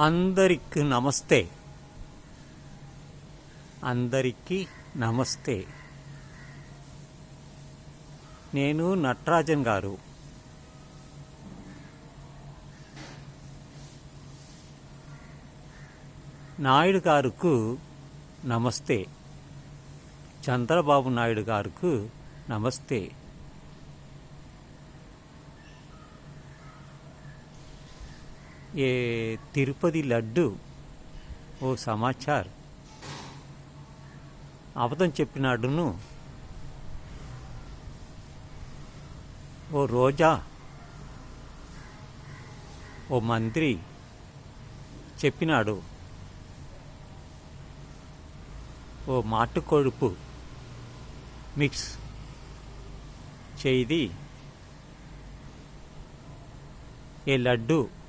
అందరికి నమస్తే. అందరికీ నమస్తే. నేను నటరాజన్ గారు. నాయుడు గారుకు నమస్తే. చంద్రబాబు నాయుడు గారుకు నమస్తే. ఏ తిరుపతి లడ్డు ఓ సమాచార్. అబద్ధం చెప్పినాడును. ఓ రోజా. ఓ మంత్రి చెప్పినాడు. ఓ మాటుకొడుపు మిక్స్ చేయిది. ఏ లడ్డు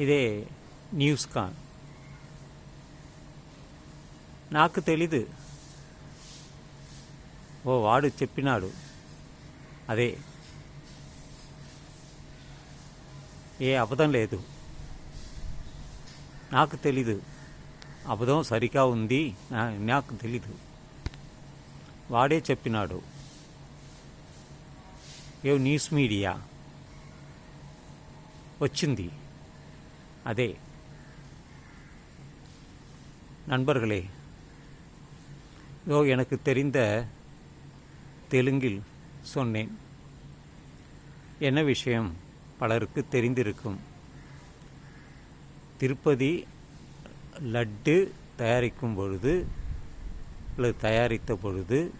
ఇదే న్యూస్ కాన్. నాకు తెలీదు. ఓ వాడు చెప్పినాడు. అదే. ఏ అబద్ధం లేదు. నాకు తెలీదు. అబద్ధం సరిగా ఉంది. నా- నాకు తెలీదు. వాడే చెప్పినాడు. ఏ న్యూస్ మీడియా. వచ్చింది. அதே. நண்பர்களே இதோ எனக்கு தெரிந்த தெலுங்கில் சொன்னேன். என்ன விஷயம் பலருக்கு தெரிந்திருக்கும்? திருப்பதி லட்டு தயாரிக்கும் பொழுது அல்லது தயாரித்த பொழுது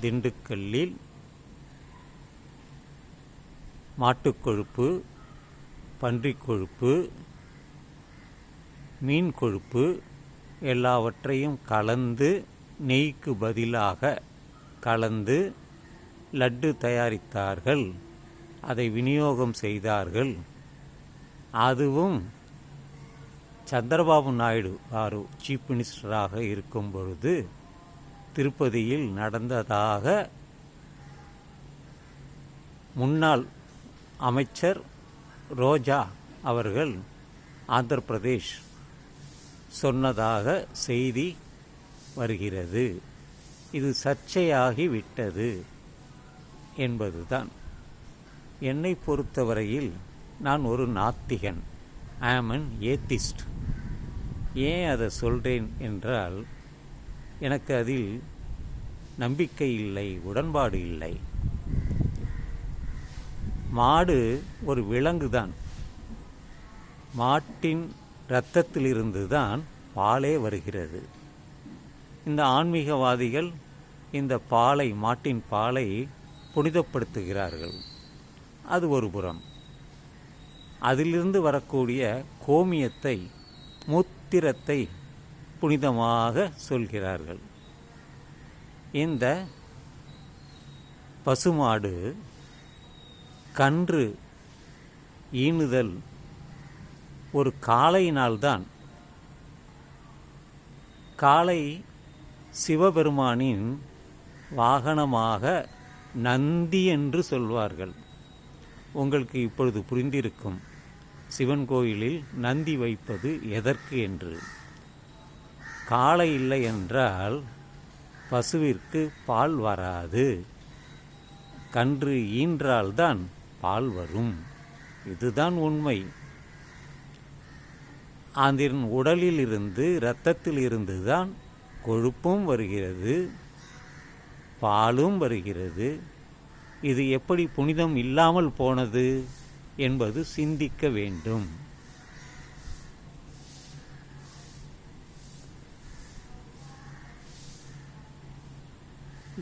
திண்டுக்கல்லில் மாட்டுக்கொழுப்பு பன்றிக் கொழுப்பு மீன் கொழுப்பு எல்லாவற்றையும் கலந்து நெய்க்கு பதிலாக கலந்து லட்டு தயாரித்தார்கள். அதை விநியோகம் செய்தார்கள். அதுவும் சந்திரபாபு நாயுடு வாரு சீஃப் மினிஸ்டராக இருக்கும் பொழுது திருப்பதியில் நடந்ததாக முன்னாள் அமைச்சர் ரோஜா அவர்கள் ஆந்திர பிரதேஷ் சொன்னதாக செய்தி வருகிறது. இது சர்ச்சையாகிவிட்டது என்பதுதான். என்னை பொறுத்தவரையில் நான் ஒரு நாத்திகன். ஆமன் ஏத்திஸ்ட் ஏன் அதை சொல்கிறேன் என்றால் எனக்கு அதில் நம்பிக்கை இல்லை உடன்பாடு இல்லை. மாடு ஒரு விலங்கு தான் மாட்டின் இரத்தத்திலிருந்து தான் பாலே வருகிறது. இந்த ஆன்மீகவாதிகள் இந்த பாலை மாட்டின் பாலை புனிதப்படுத்துகிறார்கள். அது ஒரு புறம். அதிலிருந்து வரக்கூடிய கோமியத்தை மூத்திரத்தை புனிதமாக சொல்கிறார்கள். இந்த பசுமாடு கன்று ஈனுதல் ஒரு காளையினால்தான் காளை சிவபெருமானின் வாகனமாக நந்தி என்று சொல்வார்கள். உங்களுக்கு இப்பொழுது புரிந்திருக்கும் சிவன் கோயிலில் நந்தி வைப்பது எதற்கு என்று. காளை இல்லை என்றால் பசுவிற்கு பால் வராது. கன்று ஈன்றால்தான் பால் வரும். இதுதான் உண்மை. அதன் உடலில் இருந்து இரத்தத்தில் இருந்து தான் கொழுப்பும் வருகிறது பாலும் வருகிறது. இது எப்படி புனிதம் இல்லாமல் போனது என்பது சிந்திக்க வேண்டும்.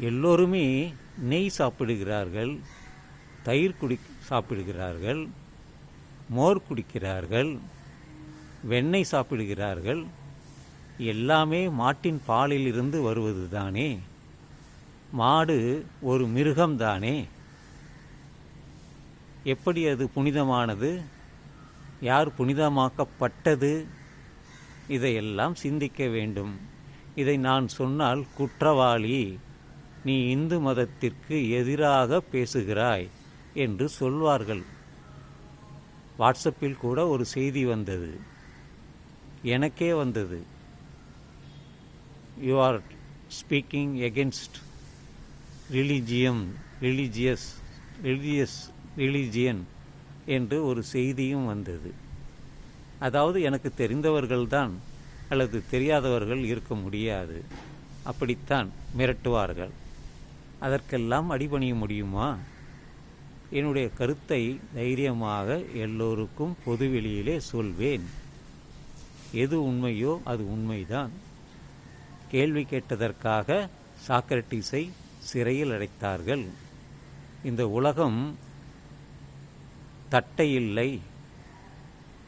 எல்லோருமே நெய் சாப்பிடுகிறார்கள் தயிர் குடி சாப்பிடுகிறார்கள் மோர் குடிக்கிறார்கள். வெண்ணெய் சாப்பிடுகிறார்கள். எல்லாமே மாட்டின் பாலில் இருந்து வருவது தானே மாடு ஒரு மிருகம்தானே. எப்படி அது புனிதமானது? யார் புனிதமாக்கப்பட்டது? இதையெல்லாம் சிந்திக்க வேண்டும். இதை நான் சொன்னால் குற்றவாளி நீ இந்து மதத்திற்கு எதிராக பேசுகிறாய் என்று சொல்வார்கள். வாட்ஸ்அப்பில் கூட ஒரு செய்தி வந்தது. எனக்கே வந்தது. You are speaking against religion religious religious religion என்று ஒரு செய்தியும் வந்தது. அதாவது எனக்கு தெரிந்தவர்கள்தான் அல்லது தெரியாதவர்கள் இருக்க முடியாது. அப்படித்தான் மிரட்டுவார்கள். அதற்கெல்லாம் அடிபணிய முடியுமா? என்னுடைய கருத்தை தைரியமாக எல்லோருக்கும் பொதுவெளியிலே சொல்வேன். எது உண்மையோ அது உண்மைதான். கேள்வி கேட்டதற்காக சாக்ரட்டிஸை சிறையில் அடைத்தார்கள். இந்த உலகம் தட்டை இல்லை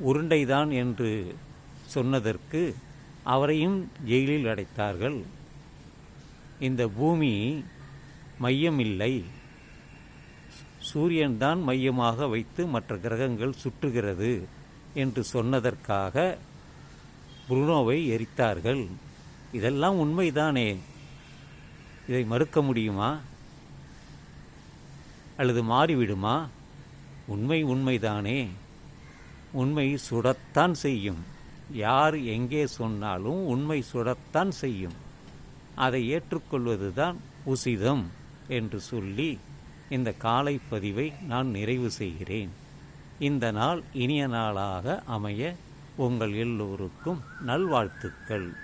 உருண்டைதான் என்று சொன்னதற்கு அவரையும் ஜெயிலில் அடைத்தார்கள். இந்த பூமி மையமில்லை. சூரியன்தான் மையமாக வைத்து மற்ற கிரகங்கள் சுற்றுகிறது என்று சொன்னதற்காக புருனோவை எரித்தார்கள். இதெல்லாம் உண்மைதானே? இதை மறுக்க முடியுமா? அல்லது மாறிவிடுமா? உண்மை உண்மைதானே. உண்மை சுடத்தான் செய்யும். யார் எங்கே சொன்னாலும் உண்மை சுடத்தான் செய்யும். அதை ஏற்றுக்கொள்வதுதான் உசிதம் என்று சொல்லி இந்த காலை பதிவை நான் நிறைவு செய்கிறேன். இந்த நாள் இனிய நாளாக அமைய உங்கள் எல்லோருக்கும் நல்வாழ்த்துக்கள்.